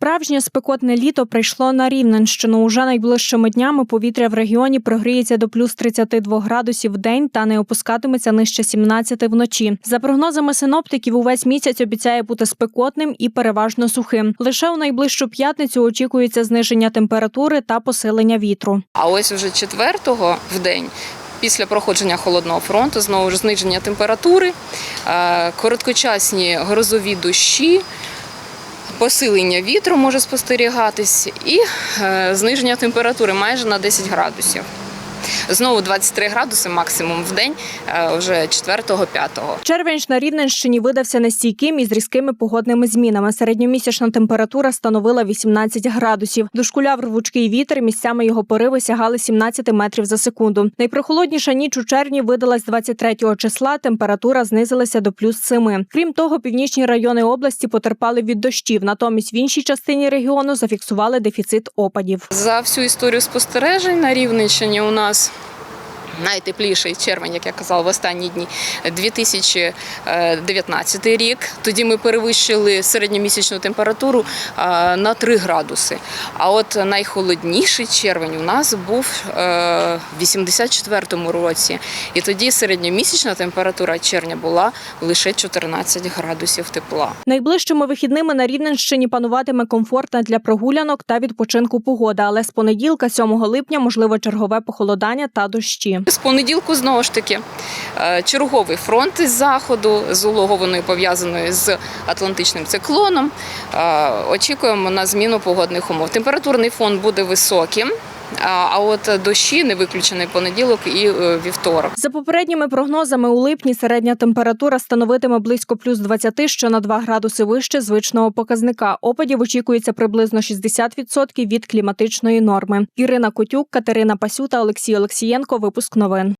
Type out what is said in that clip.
Справжнє спекотне літо прийшло на Рівненщину. Уже найближчими днями повітря в регіоні прогріється до плюс 32 градусів в день та не опускатиметься нижче 17 вночі. За прогнозами синоптиків, увесь місяць обіцяє бути спекотним і переважно сухим. Лише у найближчу п'ятницю очікується зниження температури та посилення вітру. А ось уже четвертого в день. Після проходження холодного фронту знову ж зниження температури, е, короткочасні грозові дощі, посилення вітру може спостерігатись і е, зниження температури майже на 10 градусів. Знову 23 градуси максимум в день е, вже 4-5. Червень ж на Рівненщині видався нестійким із різкими погодними змінами. Середньомісячна температура становила 18 градусів. Дошкуляв рвучкий вітер. Місцями його пориви сягали 17 метрів за секунду. Найпрохолодніша ніч у червні видалась 23 числа. Температура знизилася до плюс 7. Крім того, північні райони області потерпали від дощів. Натомість в іншій частині регіону зафіксували дефіцит опадів. За всю історію спостережень на Рівненщині у нас найтепліший червень, як я казала, в останні дні 2019 рік. Тоді ми перевищили середньомісячну температуру е, на 3 градуси. А от найхолодніший червень у нас був е, в 84-му році. І тоді середньомісячна температура червня була лише 14 градусів тепла. Найближчими вихідними на Рівненщині пануватиме комфортна для прогулянок та відпочинку погода. Але з понеділка, 7 липня, можливо чергове похолодання та дощі. З понеділку знову ж таки е, черговий фронт із заходу з улогованою пов'язаною з атлантичним циклоном. Е, Очікуємо на зміну погодних умов. Температурний фон буде високим. А- от дощі не виключений понеділок і е, вівторок. За попередніми прогнозами, у липні середня температура становитиме близько плюс 20, що на 2 градуси вище звичного показника. Опадів очікується приблизно 60% від кліматичної норми. Ірина Котюк, Катерина Пасюта, Олексій Олексієнко. Випуск новин.